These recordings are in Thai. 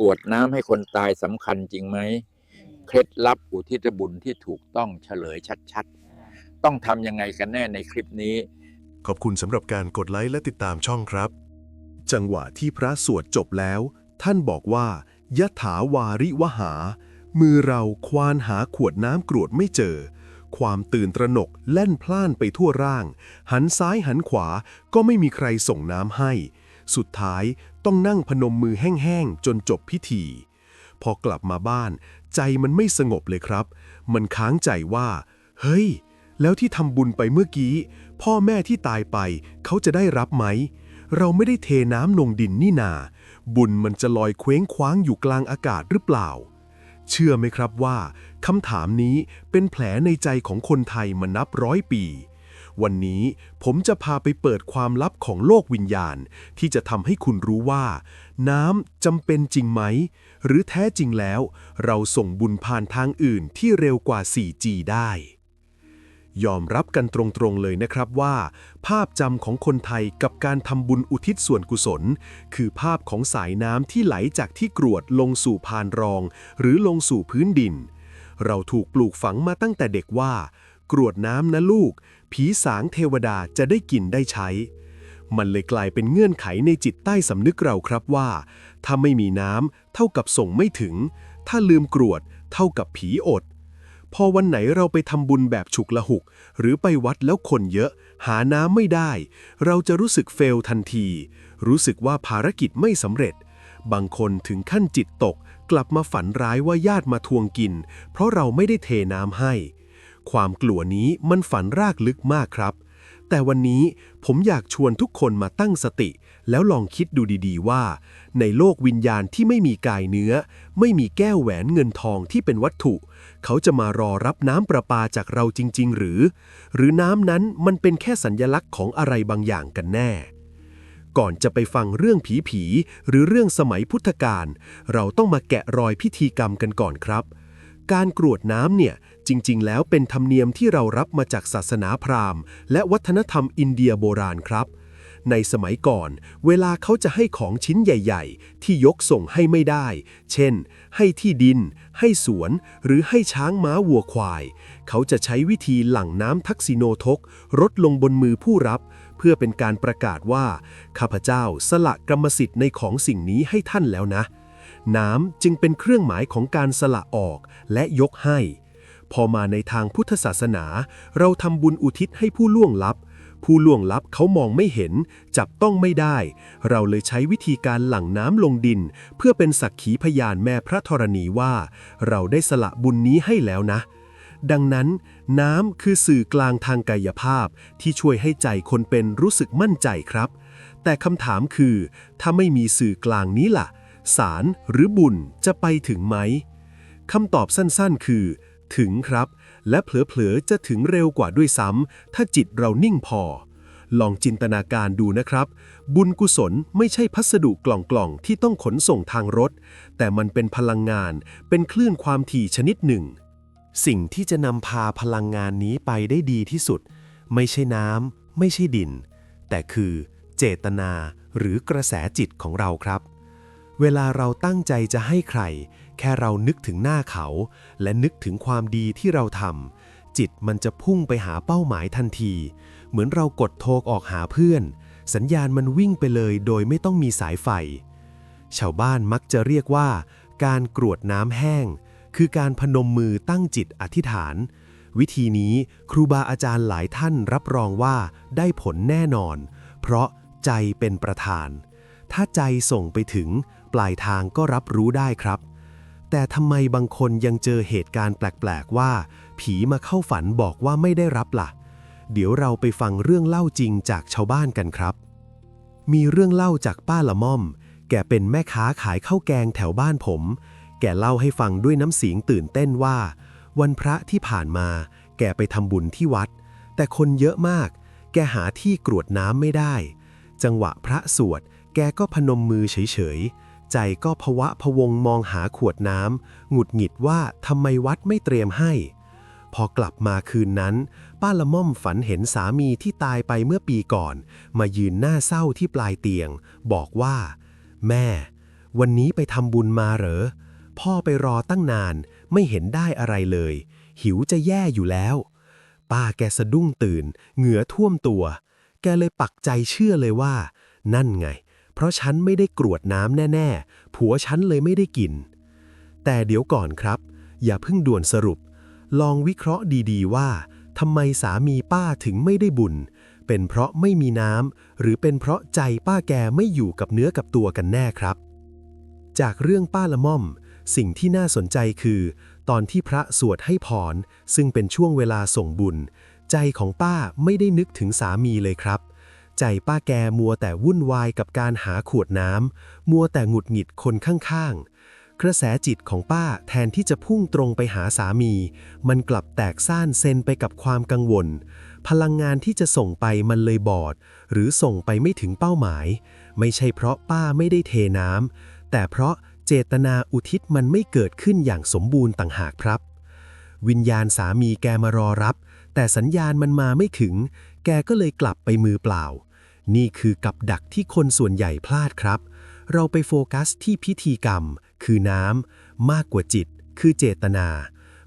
กรวดน้ำให้คนตายสำคัญจริงไหมเคล็ดลับอุทิศบุญที่ถูกต้องเฉลยชัดๆ ต้องทำยังไงกันแน่ในคลิปนี้ ขอบคุณสำหรับการกดไลค์และติดตามช่องครับ จังหวะที่พระสวดจบแล้ว ท่านบอกว่ายะถาวาริวหา มือเราควานหาขวดน้ำกรวดไม่เจอ ความตื่นตระหนกแล่นพล่านไปทั่วร่าง หันซ้ายหันขวาก็ไม่มีใครส่งน้ำให้ สุดท้าย ต้องนั่งพนมมือแห้งๆ จนจบพิธี พอกลับมาบ้าน ใจมันไม่สงบเลยครับ มันค้างใจว่า เฮ้ย แล้วที่ทำบุญไปเมื่อกี้ พ่อแม่ที่ตายไป เขาจะได้รับไหม เราไม่ได้เทน้ำลงดินนี่นา บุญมันจะลอยเคว้งคว้างอยู่กลางอากาศหรือเปล่า เชื่อไหมครับว่าคำถามนี้เป็นแผลในใจของคนไทยมานับร้อยปี วันนี้ผมจะพาไปเปิดความลับของโลกวิญญาณ ที่จะทำให้คุณรู้ว่า น้ำจำเป็นจริงไหม หรือแท้จริงแล้ว เราส่งบุญผ่านทางอื่นที่เร็วกว่า 4G ได้ ยอมรับกันตรงๆเลยนะครับว่า ภาพจำของคนไทยกับการทำบุญอุทิศส่วนกุศล คือภาพของสายน้ำที่ไหลจากที่กรวดลงสู่พานรอง หรือลงสู่พื้นดิน เราถูกปลูกฝังมาตั้งแต่เด็กว่ากรวดน้ำนะลูก ผีสางเทวดาจะได้กินได้ใช้ มันเลยกลายเป็นเงื่อนไขในจิตใต้สำนึกเราครับว่า ถ้าไม่มีน้ำเท่ากับส่งไม่ถึง ถ้าลืมกรวด เท่ากับผีอด พอวันไหนเราไปทำบุญแบบฉุกละหุก หรือไปวัดแล้วคนเยอะ หาน้ำไม่ได้ เราจะรู้สึกเฟลทันที รู้สึกว่าภารกิจไม่สำเร็จ บางคนถึงขั้นจิตตก กลับมาฝันร้ายว่าญาติมาทวงกิน เพราะเราไม่ได้เทน้ำให้ ความกลัวนี้มันฝันรากลึกมากครับ แต่วันนี้ผมอยากชวนทุกคนมาตั้งสติ แล้วลองคิดดูดีๆว่า ในโลกวิญญาณที่ไม่มีกายเนื้อ ไม่มีแก้วแหวนเงินทองที่เป็นวัตถุ เขาจะมารอรับน้ำประปาจากเราจริง ๆ หรือ หรือน้ำนั้นมันเป็นแค่สัญญลักษณ์ของอะไรบางอย่างกันแน่ก่อนจะไปฟังเรื่องผีผีๆหรือเรื่องสมัยพุทธกาลเราต้องมาแกะรอยพิธีกรรมกันก่อนครับ การกรวดน้ำเนี่ย จริงๆ แล้วเป็นธรรมเนียมที่เรารับมาจากศาสนาพราหมณ์ และวัฒนธรรมอินเดียโบราณครับ ในสมัยก่อน เวลาเขาจะให้ของชิ้นใหญ่ ๆ ที่ยกส่งให้ไม่ได้ เช่น ให้ที่ดิน ให้สวน หรือให้ช้างม้าวัวควาย เขาจะใช้วิธีหลั่งน้ำทักษิโนทกรดลงบนมือผู้รับ เพื่อเป็นการประกาศว่า ข้าพเจ้าสละกรรมสิทธิ์ในของสิ่งนี้ให้ท่านแล้วนะน้ำจึงเป็นเครื่องหมายของการสละออกและยกให้ พอมาในทางพุทธศาสนา เราทำบุญอุทิศให้ผู้ล่วงลับ ผู้ล่วงลับเขามองไม่เห็น จับต้องไม่ได้ เราเลยใช้วิธีการหลั่งน้ำลงดิน เพื่อเป็นสักขีพยานแม่พระธรณีว่า เราได้สละบุญนี้ให้แล้วนะดังนั้น น้ำคือสื่อกลางทางกายภาพที่ช่วยให้ใจคนเป็นรู้สึกมั่นใจครับ แต่คำถามคือ ถ้าไม่มีสื่อกลางนี้ล่ะ สารหรือบุญจะไปถึงไหมคำตอบสั้นๆ คือ ถึงครับ และเผลอๆจะถึงเร็วกว่าด้วยซ้ำถ้าจิตเรานิ่งพอ ลองจินตนาการดูนะครับ บุญกุศลไม่ใช่พัสดุกล่องๆ ที่ต้องขนส่งทางรถ แต่มันเป็นพลังงาน เป็นคลื่นความถี่ชนิดหนึ่ง สิ่งที่จะนำพาพลังงานนี้ไปได้ดีที่สุด ไม่ใช่น้ำไม่ใช่ดิน แต่คือเจตนาหรือกระแสจิตของเราครับ เวลาเราตั้งใจจะให้ใคร แค่เรานึกถึงหน้าเขา และนึกถึงความดีที่เราทำจิตมันจะพุ่งไปหาเป้าหมายทันที เหมือนเรากดโทรออกหาเพื่อน สัญญาณมันวิ่งไปเลยโดยไม่ต้องมีสายไฟ ชาวบ้านมักจะเรียกว่า การกรวดน้ำแห้ง คือการพนมมือตั้งจิตอธิษฐาน วิธีนี้ครูบาอาจารย์หลายท่านรับรองว่าได้ผลแน่นอน เพราะใจเป็นประธาน ถ้าใจส่งไปถึง ปลายทางก็รับรู้ได้ครับ แต่ทำไมบางคนยังเจอเหตุการณ์แปลก ๆ ว่า ผีมาเข้าฝันบอกว่าไม่ได้รับล่ะ เดี๋ยวเราไปฟังเรื่องเล่าจริงจากชาวบ้านกันครับ มีเรื่องเล่าจากป้าละม่อม แกเป็นแม่ค้าขายข้าวแกงแถวบ้านผม แกเล่าให้ฟังด้วยน้ำเสียงตื่นเต้นว่า วันพระที่ผ่านมา แกไปทำบุญที่วัด แต่คนเยอะมาก แกหาที่กรวดน้ำไม่ได้ จังหวะพระสวด แกก็พนมมือเฉยๆ ใจก็พวะพวงมองหาขวดน้ำหงุดหงิดว่าทำไมวัดไม่เตรียมให้ พอกลับมาคืนนั้น ป้าละม่อมฝันเห็นสามีที่ตายไปเมื่อปีก่อน มายืนหน้าเศร้าที่ปลายเตียง บอกว่า แม่ วันนี้ไปทำบุญมาเหรอ พ่อไปรอตั้งนานไม่เห็นได้อะไรเลย หิวจะแย่อยู่แล้ว ป้าแกสะดุ้งตื่น เหงื่อท่วมตัว แกเลยปักใจเชื่อเลยว่า นั่นไง เพราะฉันไม่ได้กรวดน้ำแน่ ๆ ผัวฉันเลยไม่ได้กิน แต่เดี๋ยวก่อนครับ อย่าเพิ่งด่วนสรุป ลองวิเคราะห์ดีๆว่าทำไมสามีป้าถึงไม่ได้บุญ เป็นเพราะไม่มีน้ำหรือเป็นเพราะใจป้าแกไม่อยู่กับเนื้อกับตัวกันแน่ครับ จากเรื่องป้าละม่อม สิ่งที่น่าสนใจคือ ตอนที่พระสวดให้พรซึ่งเป็นช่วงเวลาส่งบุญ ใจของป้าไม่ได้นึกถึงสามีเลยครับ ใจป้าแกมัวแต่วุ่นวายกับการหาขวดน้ำมัวแต่หงุดหงิดคนข้างๆ กระแสจิตของป้าแทนที่จะพุ่งตรงไปหาสามี มันกลับแตกซ่านเซนไปกับความกังวล พลังงานที่จะส่งไปมันเลยบอด หรือส่งไปไม่ถึงเป้าหมาย ไม่ใช่เพราะป้าไม่ได้เทน้ำแต่เพราะเจตนาอุทิศมันไม่เกิดขึ้นอย่างสมบูรณ์ต่างหากครับ วิญญาณสามีแกมารอรับ แต่สัญญาณมันมาไม่ถึง แกก็เลยกลับไปมือเปล่า นี่คือกับดักที่คนส่วนใหญ่พลาดครับ เราไปโฟกัสที่พิธีกรรม คือน้ำมากกว่าจิต คือเจตนา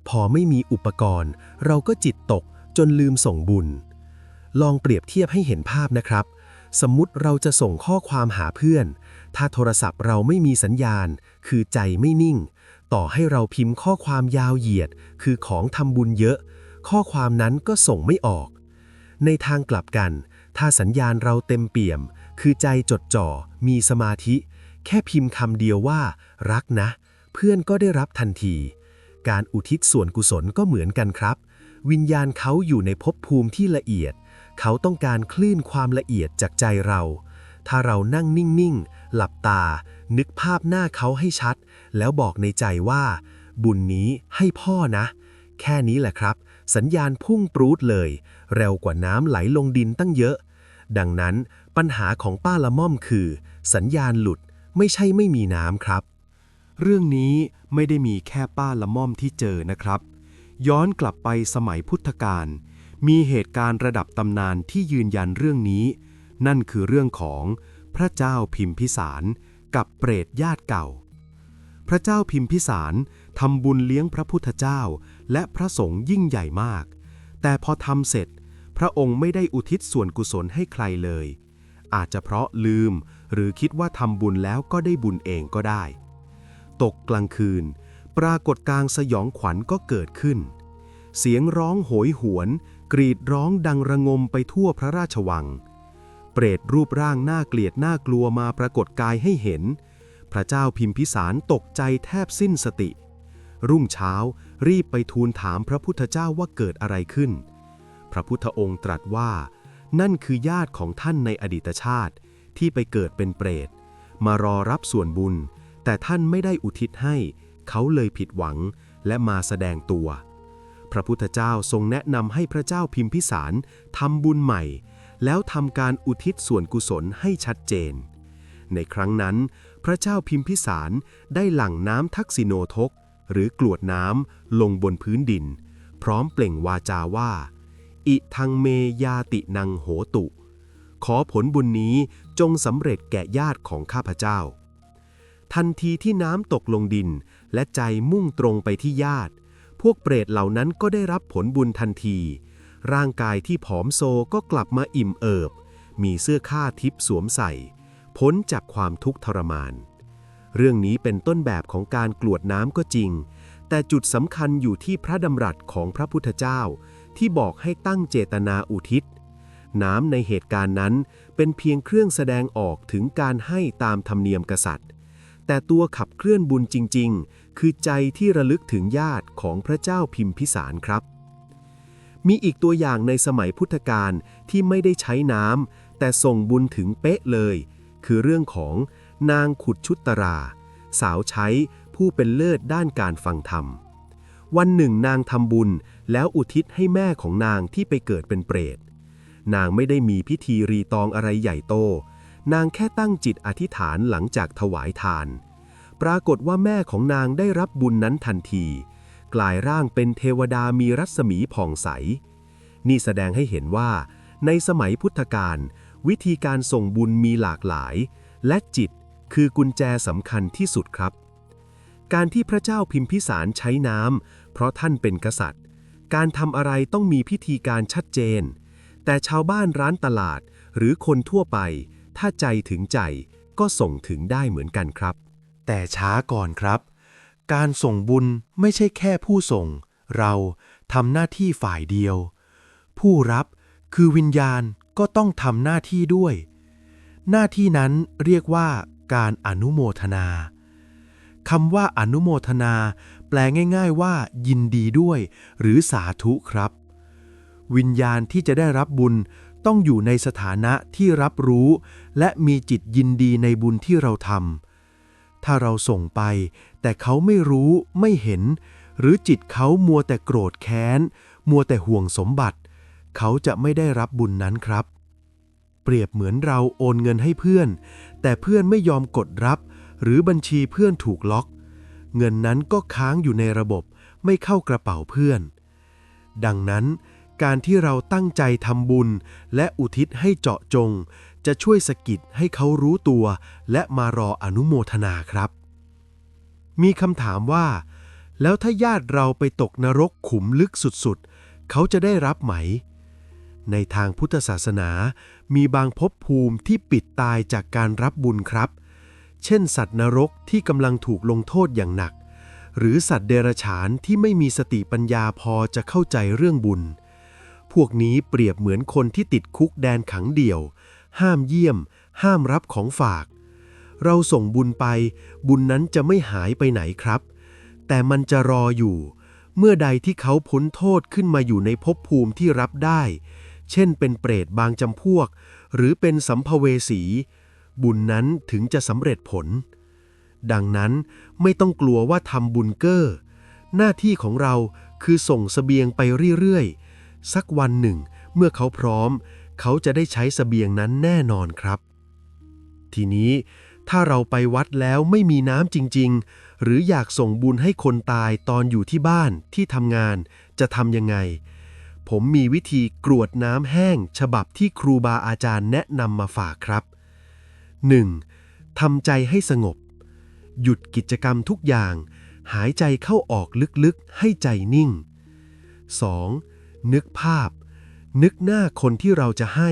พอไม่มีอุปกรณ์ เราก็จิตตกจนลืมส่งบุญ ลองเปรียบเทียบให้เห็นภาพนะครับ สมมุติเราจะส่งข้อความหาเพื่อน ถ้าโทรศัพท์เราไม่มีสัญญาณ คือใจไม่นิ่ง ต่อให้เราพิมพ์ข้อความยาวเหยียด คือของทำบุญเยอะ ข้อความนั้นก็ส่งไม่ออก ในทางกลับกัน ถ้าสัญญาณเราเต็มเปี่ยม คือใจจดจ่อ มีสมาธิ แค่พิมพ์คำเดียวว่า รักนะ เพื่อนก็ได้รับทันที การอุทิศส่วนกุศลก็เหมือนกันครับ วิญญาณเขาอยู่ในภพภูมิที่ละเอียด เขาต้องการคลื่นความละเอียดจากใจเรา ถ้าเรานั่งนิ่งๆ หลับตา นึกภาพหน้าเขาให้ชัด แล้วบอกในใจว่า บุญนี้ให้พ่อนะ แค่นี้แหละครับ สัญญาณพุ่งปรูดเลย เร็วกว่าน้ำไหลลงดินตั้งเยอะ ดังนั้นปัญหาของป้าละม่อมคือ สัญญาณหลุดไม่ใช่ไม่มีน้ำครับ เรื่องนี้ไม่ได้มีแค่ป้าละม่อมที่เจอนะครับ ย้อนกลับไปสมัยพุทธกาลมีเหตุการณ์ระดับตำนานที่ยืนยันเรื่องนี้ นั่นคือเรื่องของพระเจ้าพิมพิสารกับเปรตญาติเก่า พระเจ้าพิมพิสารทำบุญเลี้ยงพระพุทธเจ้า และพระสงฆ์ยิ่งใหญ่มาก แต่พอทำเสร็จ พระองค์ไม่ได้อุทิศส่วนกุศลให้ใครเลย อาจจะเพราะลืมหรือคิดว่าทำบุญแล้วก็ได้บุญเองก็ได้ ตกกลางคืน ปรากฏการ์สยองขวัญก็เกิดขึ้น เสียงร้องโหยหวน กรีดร้องดังระงมไปทั่วพระราชวัง เปรตรูปร่างน่าเกลียดน่ากลัวมาปรากฏกายให้เห็น พระเจ้าพิมพิสารตกใจแทบสิ้นสติ รุ่งเช้ารีบไปทูลถามพระพุทธเจ้าว่าเกิดอะไรขึ้น พระพุทธองค์ตรัสว่า นั่นคือญาติของท่านในอดีตชาติที่ไปเกิดเป็นเปรต มารอรับส่วนบุญ แต่ท่านไม่ได้อุทิศให้ เขาเลยผิดหวังและมาแสดงตัว พระพุทธเจ้าทรงแนะนำให้พระเจ้าพิมพิสารทำบุญใหม่ แล้วทำการอุทิศส่วนกุศลให้ชัดเจน ในครั้งนั้น พระเจ้าพิมพิสารได้หลั่งน้ำทักษิโนทก หรือกรวดน้ำลงบนพื้นดิน พร้อมเปล่งวาจาว่า อิทังเมยาตินังโหตุ ขอผลบุญนี้จงสำเร็จแก่ญาติของข้าพเจ้า ทันทีที่น้ำตกลงดินและใจมุ่งตรงไปที่ญาติ พวกเปรตเหล่านั้นก็ได้รับผลบุญทันที ร่างกายที่ผอมโซก็กลับมาอิ่มเอิบ มีเสื้อผ้าทิพสวมใส่ พ้นจากความทุกข์ทรมาน เรื่องนี้เป็นต้นแบบของการกรวดน้ำก็จริง แต่จุดสำคัญอยู่ที่พระดำรัสของพระพุทธเจ้า ที่บอกให้ตั้งเจตนาอุทิศ น้ำในเหตุการณ์นั้นเป็นเพียงเครื่องแสดงออกถึงการให้ตามธรรมเนียมกษัตริย์ แต่ตัวขับเคลื่อนบุญจริง ๆ คือใจที่ระลึกถึงญาติของพระเจ้าพิมพิสารครับ มีอีกตัวอย่างในสมัยพุทธกาลที่ไม่ได้ใช้น้ำแต่ส่งบุญถึงเป๊ะเลย คือเรื่องของนางขุดชุตตรา สาวใช้ผู้เป็นเลิศด้านการฟังธรรม วันหนึ่งนางทำบุญ แล้วอุทิศให้แม่ของนางที่ไปเกิดเป็นเปรต นางไม่ได้มีพิธีรีตองอะไรใหญ่โต นางแค่ตั้งจิตอธิษฐานหลังจากถวายทาน ปรากฏว่าแม่ของนางได้รับบุญนั้นทันที กลายร่างเป็นเทวดามีรัศมีผ่องใส นี่แสดงให้เห็นว่า ในสมัยพุทธกาลวิธีการส่งบุญมีหลากหลาย และจิตคือกุญแจสำคัญที่สุดครับ การที่พระเจ้าพิมพิสารใช้น้ำเพราะท่านเป็นกษัตริย์ การทำอะไรต้องมีพิธีการชัดเจน แต่ชาวบ้านร้านตลาดหรือคนทั่วไป ถ้าใจถึงใจก็ส่งถึงได้เหมือนกันครับ แต่ช้าก่อนครับ การส่งบุญไม่ใช่แค่ผู้ส่ง เราทำหน้าที่ฝ่ายเดียว ผู้รับคือวิญญาณก็ต้องทำหน้าที่ด้วย หน้าที่นั้นเรียกว่าการอนุโมทนาคำว่าอนุโมทนา ลง่าย ๆ ว่า ยินดีด้วย หรือสาธุครับ วิญญาณที่จะได้รับบุญต้องอยู่ในสถานะที่รับรู้ และมีจิตยินดีในบุญที่เราทำถ้าเราส่งไป แต่เขาไม่รู้ไม่เห็น หรือจิตเขามัวแต่โกรธแค้น มัวแต่ห่วงสมบัติ เขาจะไม่ได้รับบุญนั้นครับ เปรียบเหมือนเราโอนเงินให้เพื่อน แต่เพื่อนไม่ยอมกดรับ หรือบัญชีเพื่อนถูกล็อก เงินนั้นก็ค้างอยู่ในระบบไม่เข้ากระเป๋าเพื่อน ดังนั้น การที่เราตั้งใจทำบุญและอุทิศให้เจาะจง จะช่วยสะกิดให้เขารู้ตัว และมารออนุโมทนาครับ มีคำถามว่า แล้วถ้าญาติเราไปตกนรกขุมลึกสุดๆ เขาจะได้รับไหม ในทางพุทธศาสนา มีบางภพภูมิที่ปิดตายจากการรับบุญครับเเช่นสัตว์นรกที่กำลังถูกลงโทษอย่างหนัก หรือสัตว์เดรัจฉานที่ไม่มีสติปัญญาพอจะเข้าใจเรื่องบุญ พวกนี้เปรียบเหมือนคนที่ติดคุกแดนขังเดี่ยว ห้ามเยี่ยม ห้ามรับของฝาก เราส่งบุญไป บุญนั้นจะไม่หายไปไหนครับ แต่มันจะรออยู่ เมื่อใดที่เขาพ้นโทษขึ้นมาอยู่ในภพภูมิที่รับได้ เช่นเป็นเปรตบางจำพวก หรือเป็นสัมภเวสี บุญนั้นถึงจะสำเร็จผล ดังนั้นไม่ต้องกลัวว่าทำบุญเกอ้อ หน้าที่ของเราคือส่งเสบียงไปเรื่อยๆ สักวันหนึ่ง เมื่อเขาพร้อม เขาจะได้ใช้เสบียงนั้นแน่นอนครับ ทีนี้ถ้าเราไปวัดแล้วไม่มีน้ำจริง ๆ หรืออยากส่งบุญให้คนตายตอนอยู่ที่บ้านที่ทำงานจะทำยังไง ผมมีวิธีกรวดน้ำแห้ง ฉบับที่ครูบาอาจารย์แนะนำมาฝากครับ 1. ทำใจให้สงบ หยุดกิจกรรมทุกอย่าง หายใจเข้าออกลึกๆ ให้ใจนิ่ง 2. นึกภาพ นึกหน้าคนที่เราจะให้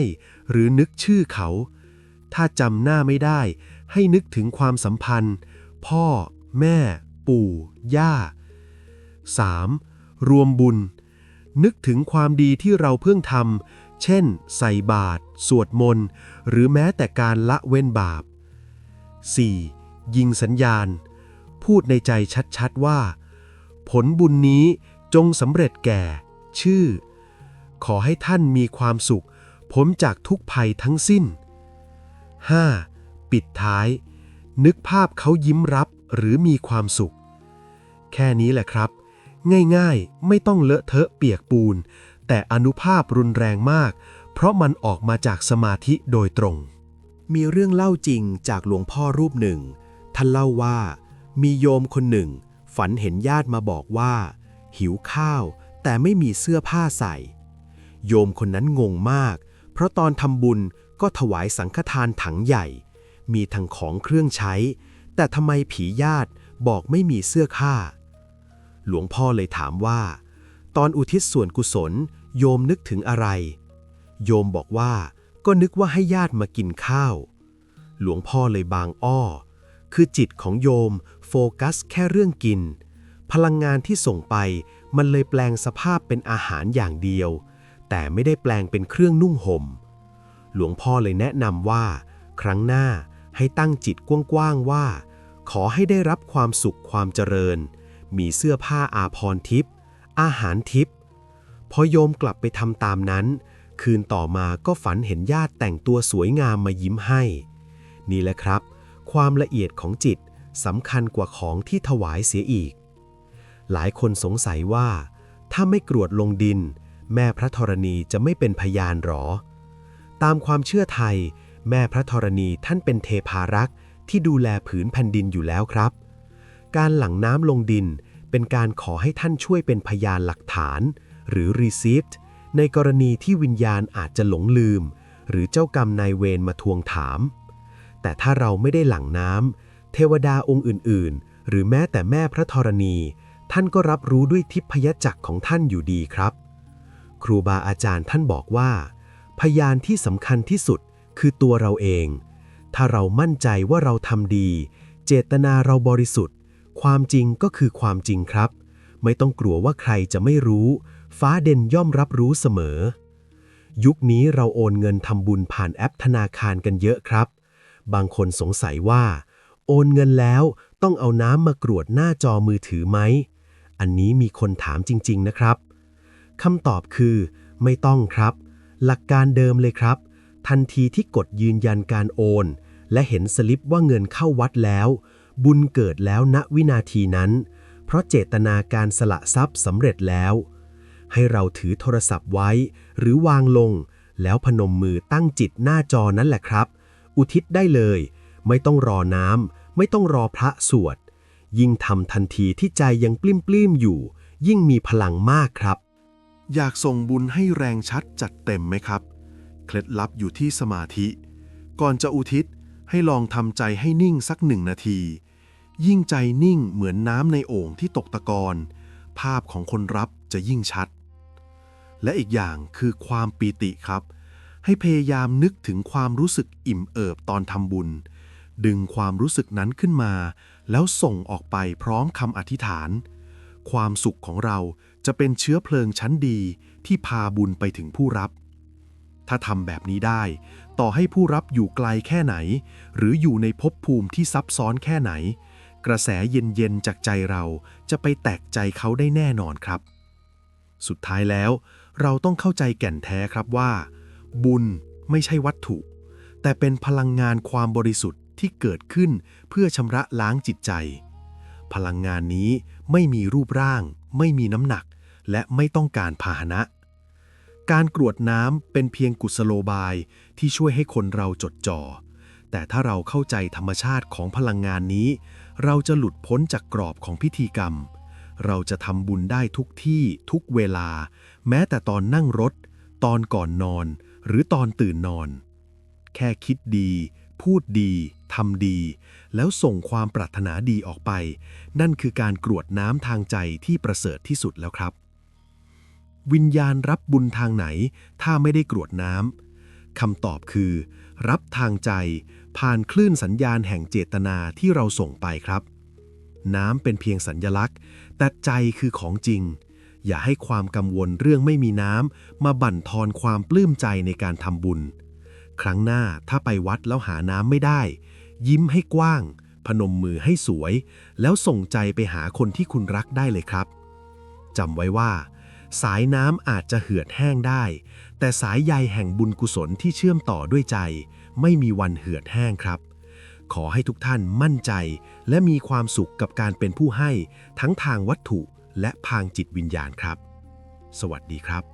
หรือนึกชื่อเขา ถ้าจำหน้าไม่ได้ ให้นึกถึงความสัมพันธ์ พ่อ แม่ ปู่ ย่า 3. รวมบุญ นึกถึงความดีที่เราเพิ่งทำ เช่น ใส่บาตรสวดมนต์ หรือแม้แต่การละเว้นบาป 4. ยิงสัญญาณ พูดในใจชัดๆว่า ผลบุญนี้จงสำเร็จแก่ ชื่อ ขอให้ท่านมีความสุขพ้นจากทุกภัยทั้งสิ้น 5. ปิดท้าย นึกภาพเขายิ้มรับหรือมีความสุข แค่นี้แหละครับ ง่ายๆ ไม่ต้องเลอะเทอะเปียกปูน แต่อนุภาพรุนแรงมาก เพราะมันออกมาจากสมาธิโดยตรง มีเรื่องเล่าจริงจากหลวงพ่อรูปหนึ่ง ท่านเล่าว่า มีโยมคนหนึ่ง ฝันเห็นญาติมาบอกว่า หิวข้าว แต่ไม่มีเสื้อผ้าใส่ โยมคนนั้นงงมาก เพราะตอนทำบุญก็ถวายสังฆทานถังใหญ่ มีทั้งของเครื่องใช้ แต่ทำไมผีญาติบอกไม่มีเสื้อผ้าหลวงพ่อเลยถามว่า ตอนอุทิศส่วนกุศล โยมนึกถึงอะไร โยมบอกว่าก็นึกว่าให้ญาติมากินข้าว หลวงพ่อเลยบางอ้อ คือจิตของโยมโฟกัสแค่เรื่องกิน พลังงานที่ส่งไปมันเลยแปลงสภาพเป็นอาหารอย่างเดียว แต่ไม่ได้แปลงเป็นเครื่องนุ่งห่ม หลวงพ่อเลยแนะนำว่า ครั้งหน้าให้ตั้งจิตกว้างๆว่า ขอให้ได้รับความสุขความเจริญ มีเสื้อผ้าอาภรณ์ทิพย์ อาหารทิพย์พอโยมกลับไปทำตามนั้น คืนต่อมาก็ฝันเห็นญาติแต่งตัวสวยงามมายิ้มให้ นี่แหละครับ ความละเอียดของจิตสำคัญกว่าของที่ถวายเสียอีก หลายคนสงสัยว่า ถ้าไม่กรวดลงดิน แม่พระธรณีจะไม่เป็นพยานหรอ ตามความเชื่อไทย แม่พระธรณีท่านเป็นเทพารักษ์ที่ดูแลผืนแผ่นดินอยู่แล้วครับ การหลั่งน้ำลงดิน เป็นการขอให้ท่านช่วยเป็นพยานหลักฐาน หรือ receipt ในกรณีที่วิญญาณอาจจะหลงลืม หรือเจ้ากรรมนายเวรมาทวงถาม แต่ถ้าเราไม่ได้หลั่งน้ำเทวดาองค์อื่น ๆ หรือแม้แต่แม่พระธรณี ท่านก็รับรู้ด้วยทิพยจักรของท่านอยู่ดีครับ ครูบาอาจารย์ท่านบอกว่า พยานที่สำคัญที่สุดคือตัวเราเอง ถ้าเรามั่นใจว่าเราทำดี เจตนาเราบริสุทธิ์ ความจริงก็คือความจริงครับ ไม่ต้องกลัวว่าใครจะไม่รู้ ฟ้าเด่นย่อมรับรู้เสมอ ยุคนี้เราโอนเงินทำบุญผ่านแอปธนาคารกันเยอะครับ บางคนสงสัยว่า โอนเงินแล้วต้องเอาน้ำมากรวดหน้าจอมือถือไหม อันนี้มีคนถามจริง ๆ นะครับคำตอบคือ ไม่ต้องครับ หลักการเดิมเลยครับ ทันทีที่กดยืนยันการโอน และเห็นสลิปว่าเงินเข้าวัดแล้ว บุญเกิดแล้วณวินาทีนั้น เพราะเจตนาการสละทรัพย์สำเร็จแล้ว ให้เราถือโทรศัพท์ไว้ หรือวางลง แล้วพนมมือตั้งจิตหน้าจอนั่นแหละครับ อุทิศได้เลย ไม่ต้องรอน้ำไม่ต้องรอพระสวด ยิ่งทำทันทีที่ใจยังปลิ้มๆอยู่ ยิ่งมีพลังมากครับ อยากส่งบุญให้แรงชัดจัดเต็มไหมครับ เคล็ดลับอยู่ที่สมาธิ ก่อนจะอุทิศ ให้ลองทำใจให้นิ่งสักหนึ่งนาที ยิ่งใจนิ่งเหมือนน้ำในโอ่งที่ตกตะกอนภาพของคนรับจะยิ่งชัด และอีกอย่างคือความปีติครับ ให้พยายามนึกถึงความรู้สึกอิ่มเอิบตอนทำบุญ ดึงความรู้สึกนั้นขึ้นมา แล้วส่งออกไปพร้อมคำอธิษฐาน ความสุขของเราจะเป็นเชื้อเพลิงชั้นดีที่พาบุญไปถึงผู้รับ ถ้าทำแบบนี้ได้ ต่อให้ผู้รับอยู่ไกลแค่ไหน หรืออยู่ในภพภูมิที่ซับซ้อนแค่ไหน กระแสเย็นๆจากใจเราจะไปแตกใจเขาได้แน่นอนครับ สุดท้ายแล้ว เราต้องเข้าใจแก่นแท้ครับว่า บุญไม่ใช่วัตถุ แต่เป็นพลังงานความบริสุทธิ์ที่เกิดขึ้นเพื่อชำระล้างจิตใจ พลังงานนี้ไม่มีรูปร่าง ไม่มีน้ำหนัก และไม่ต้องการพาหนะ การกรวดน้ำเป็นเพียงกุศโลบาย ที่ช่วยให้คนเราจดจ่อ แต่ถ้าเราเข้าใจธรรมชาติของพลังงานนี้ เราจะหลุดพ้นจากกรอบของพิธีกรรม เราจะทำบุญได้ทุกที่ทุกเวลา แม้แต่ตอนนั่งรถ ตอนก่อนนอน หรือตอนตื่นนอน แค่คิดดี พูดดีทำดี แล้วส่งความปรารถนาดีออกไป นั่นคือการกรวดน้ำทางใจที่ประเสริฐที่สุดแล้วครับวิญญาณรับบุญทางไหน ถ้าไม่ได้กรวดน้ำ คำตอบคือ รับทางใจ ผ่านคลื่นสัญญาณแห่งเจตนาที่เราส่งไปครับ น้ำเป็นเพียงสัญญลักษณ์ แต่ใจคือของจริง อย่าให้ความกังวลเรื่องไม่มีน้ำมาบั่นทอนความปลื้มใจในการทำบุญ ครั้งหน้าถ้าไปวัดแล้วหาน้ำไม่ได้ ยิ้มให้กว้าง พนมมือให้สวย แล้วส่งใจไปหาคนที่คุณรักได้เลยครับจำไว้ว่า สายน้ำอาจจะเหือดแห้งได้ แต่สายใยแห่งบุญกุศลที่เชื่อมต่อด้วยใจ ไม่มีวันเหือดแห้งครับ ขอให้ทุกท่านมั่นใจ และมีความสุขกับการเป็นผู้ให้ ทั้งทางวัตถุและทางจิตวิญญาณครับ สวัสดีครับ